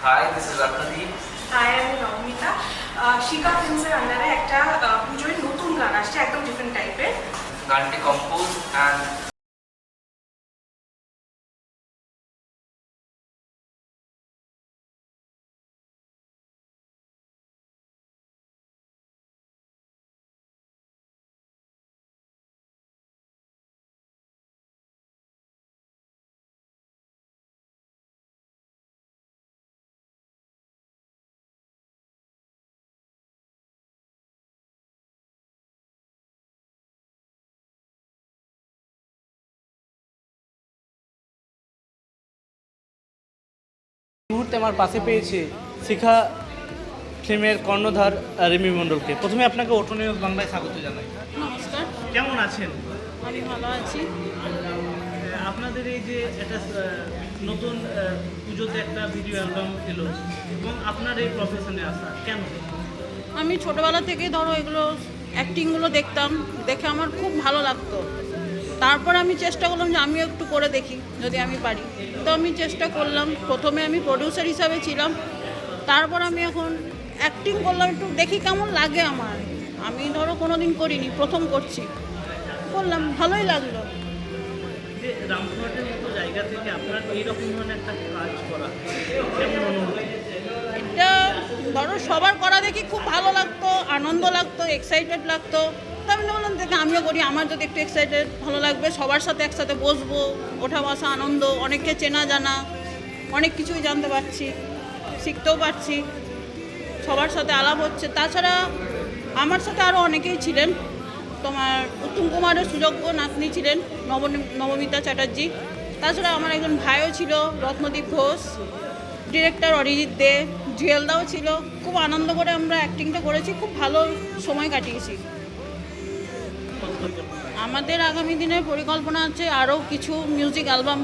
Hi, this is Ratnadeep. Hi আমি নবমিতা আহ, শিকা ফিল্মসের আন্ডারে একটা আহ, পুজোর নতুন গান আসছে একদম ডিফারেন্ট টাইপের গানটি কম্পোজ অ্যান্ড মুহূর্তে আমার পাশে পেয়েছে শিখা ফিল্মের কর্ণধার রিমি মণ্ডলকে। প্রথমে আপনাকে অটোনিয়স বাংলায় স্বাগত জানাই। নমস্কার। কেমন আছেন? আমি ভালো আছি। আপনাদের এই যে একটা নতুন পুজোতে একটা ভিডিও অ্যালবাম এলো এবং আপনার এই প্রফেশনে আসা কেন? আমি ছোটবেলা থেকে ধরো এগুলো অ্যাক্টিংগুলো দেখতাম দেখে আমার খুব ভালো লাগতো। তারপর আমি চেষ্টা করলাম যে আমিও একটু করে দেখি যদি আমি পারি। তো আমি চেষ্টা করলাম প্রথমে আমি প্রডিউসার হিসাবে ছিলাম। তারপর আমি এখন অ্যাক্টিং করলাম একটু দেখি কেমন লাগে আমার। আমি ধরো কোনো দিন করিনি প্রথম করছি। করলাম ভালোই লাগল। যে রামপুরহাটের মতো জায়গা থেকে আপনার এইরকম ধরনের একটা কাজ করা এটা ধরো সবার করা দেখি খুব ভালো লাগতো আনন্দ লাগতো এক্সাইটেড লাগতো। আমি বললাম দেখে আমিও করি, আমার যদি একটু এক্সাইটেড ভালো লাগবে, সবার সাথে একসাথে বসবো, ওঠা বসা, আনন্দ, অনেককে চেনা জানা, অনেক কিছুই জানতে পারছি, শিখতেও পারছি, সবার সাথে আলাপ হচ্ছে। তাছাড়া আমার সাথে আরও অনেকেই ছিলেন, তোমার উত্তম কুমারের সুযোগ্য নাতনি ছিলেন নব নবমিতা চ্যাটার্জি। তাছাড়া আমার একজন ভাইও ছিল, রত্নদীপ ঘোষ ডিরেক্টর অরিজিৎ দে, জুয়েলদাও ছিল। খুব আনন্দ করে আমরা অ্যাক্টিংটা করেছি, খুব ভালো সময় কাটিয়েছি। আমাদের আগামী দিনের পরিকল্পনা আছে আরও কিছু মিউজিক অ্যালবাম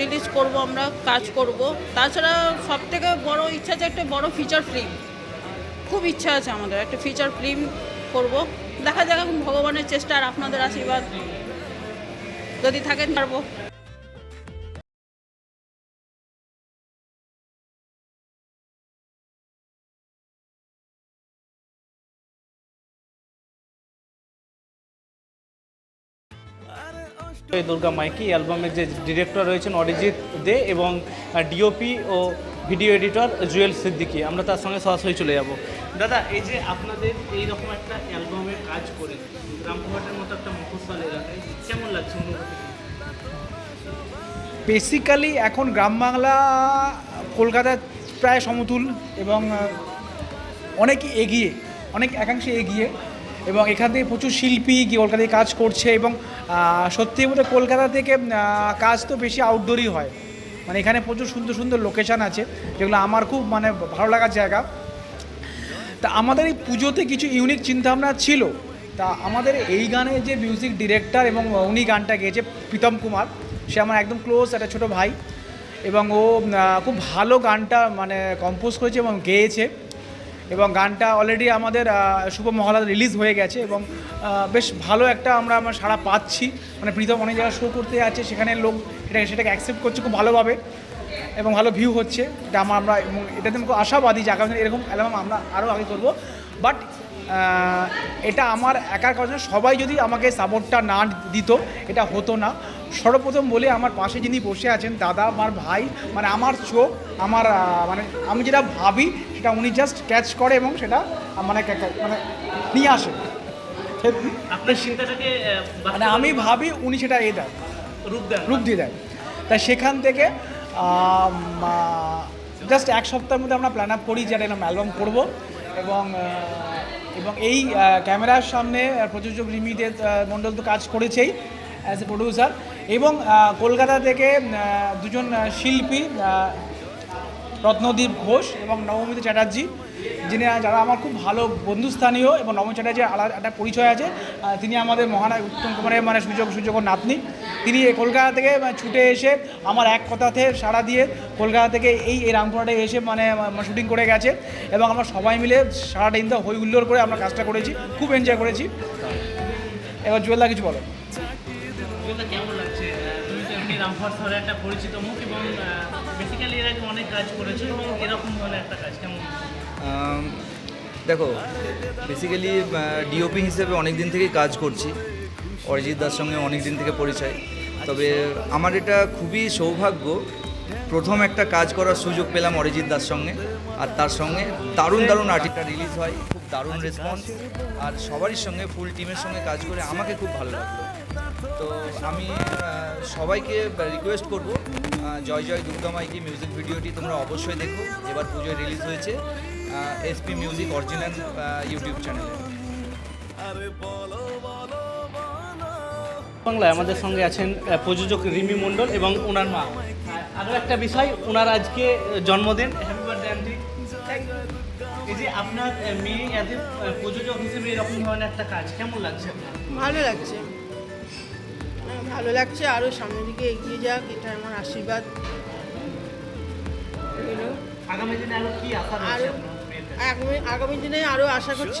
রিলিজ করব আমরা, কাজ করব। তাছাড়া সব থেকে বড় ইচ্ছা আছে একটা বড় ফিচার ফিল্ম খুব ইচ্ছা আছে আমাদের একটা ফিচার ফিল্ম করব। দেখা যাক ভগবানের চেষ্টা আর আপনাদের আশীর্বাদ যদি থাকেন পারব এই দুর্গা মাইকি অ্যালবামের যে ডিরেক্টর রয়েছেন অরিজিৎ দে এবং ডিওপি ও ভিডিও এডিটর জুয়েল সিদ্দিকি। আমরা তার সঙ্গে সরাসরি চলে যাব। দাদা, এই যে আপনাদের এই রকম একটা অ্যালবামের কাজ করে রামপুরহাটের মতো একটা মফস্বল এলাকায়, কেমন লাগছে বেসিক্যালি এখন গ্রাম বাংলা কলকাতার প্রায় সমতুল এবং অনেক এগিয়ে, অনেক একাংশে এগিয়ে এবং এখান থেকে প্রচুর শিল্পী গিয়ে কলকাতায় কাজ করছে এবং সত্যি বলতে কলকাতা থেকে কাজ তো বেশি আউটডোরই হয়। মানে এখানে প্রচুর সুন্দর সুন্দর লোকেশান আছে, যেগুলো আমার খুব মানে ভালো লাগার জায়গা। তা আমাদের এই পুজোতে কিছু ইউনিক চিন্তাভাবনা ছিল। তা আমাদের এই গানের যে মিউজিক ডিরেক্টর এবং উনি গানটা গেয়েছে, প্রীতম কুমার, সে আমার একদম ক্লোজ একটা ছোট ভাই এবং ও খুব ভালো গানটা মানে কম্পোজ করেছে এবং গেয়েছে। এবং গানটা অলরেডি আমাদের শুভ মহলাদ রিলিজ হয়ে গেছে এবং বেশ ভালো একটা আমরা আমরা সাড়া পাচ্ছি। মানে প্রীতম অনেক জায়গায় শো করতে যাচ্ছে, সেখানে লোক সেটাকে সেটাকে অ্যাকসেপ্ট করছে খুব ভালোভাবে এবং ভালো ভিউ হচ্ছে। এটা আমার আমরা এটাতে আশাবাদী যে আগামী এরকম অ্যালবাম আমরা আরও আগে করব। বাট এটা আমার একার কারণে সবাই যদি আমাকে সাপোর্টটা না দিত এটা হতো না। সর্বপ্রথম বলে আমার পাশে যিনি বসে আছেন দাদা আমার ভাই মানে আমার চোখ আমার মানে আমি যেটা ভাবি সেটা উনি জাস্ট ক্যাচ করে এবং সেটা মানে মানে নিয়ে আসে। মানে আমি ভাবি উনি সেটা এ দেয় রূপ দিয়ে দেয় তাই সেখান থেকে জাস্ট এক সপ্তাহের মধ্যে আমরা প্ল্যান আপ করি যে একটা অ্যালবাম করব। এবং এবং এই ক্যামেরার সামনে প্রযোজক লিমিটেড মণ্ডল তো কাজ করেছেই অ্যাজ এ প্রডিউসার এবং কলকাতা থেকে দুজন শিল্পী রত্নদীপ ঘোষ এবং নবমিত চ্যাটার্জি, যিনি যারা আমার খুব ভালো বন্ধুস্থানীয় এবং নবম চ্যাটার্জির আলাদা একটা পরিচয় আছে। তিনি আমাদের মহানায় উত্তম কুমারের মানে সুযোগ সুযোগ নাতনি। তিনি কলকাতা থেকে মানে ছুটে এসে আমার এক কথাতে সাড়া দিয়ে কলকাতা থেকে এই এই রামপুরহাটে এসে মানে শুটিং করে গেছে এবং আমরা সবাই মিলে সারাটা দিন হই হুল্লোড় করে আমরা কাজটা করেছি খুব এনজয় করেছি। এবার জুয়েলদা কিছু বলো। কেমন লাগছে? তুমি তো এমনি রামপুরহাট শহরে একটা পরিচিত মুখ এবং বেসিক্যালি বেসিক্যালি এর আগে অনেক কাজ করেছ এবং এরকম ধরনের একটা কাজ কেমন? দেখো বেসিক্যালি ডিওপি হিসেবে অনেক দিন থেকেই কাজ করছি। অরিজিৎ দার সঙ্গে অনেক দিন থেকে পরিচয়। তবে আমার এটা খুবই সৌভাগ্য, প্রথম একটা কাজ করার সুযোগ পেলাম অরিজিৎ দার সঙ্গে, আর তার সঙ্গে দারুণ দারুণ আর্টিকটা রিলিজ হয়, খুব দারুণ রেসপন্স আর সবারই সঙ্গে ফুল টিমের সঙ্গে কাজ করে আমাকে খুব ভালো লাগল। তো আমি সবাইকে রিকোয়েস্ট করব জয় জয় দুর্গা মাইকি মিউজিক ভিডিওটি তোমরা অবশ্যই দেখো, এবার পুজোয় রিলিজ হয়েছে এসপি মিউজিক অরিজিনাল ইউটিউব চ্যানেলে বাংলায় আমাদের সঙ্গে আছেন প্রযোজক রিমি মণ্ডল এবং ওনার মা। আর আরও একটা বিষয় ওনার আজকে জন্মদিন। Happy birthday aunty. এই যে আপনার মেয়ে এত প্রযোজক হিসেবে এরকম ধরনের একটা কাজ কেমন লাগছে ভালো লাগছে। হ্যাঁ, ভালো লাগছে আরও সামনের দিকে এগিয়ে যাক এটা আমার আশীর্বাদ। আগামী দিনে আরও কি আশা আরও আগামী দিনে আরও আশা করছি।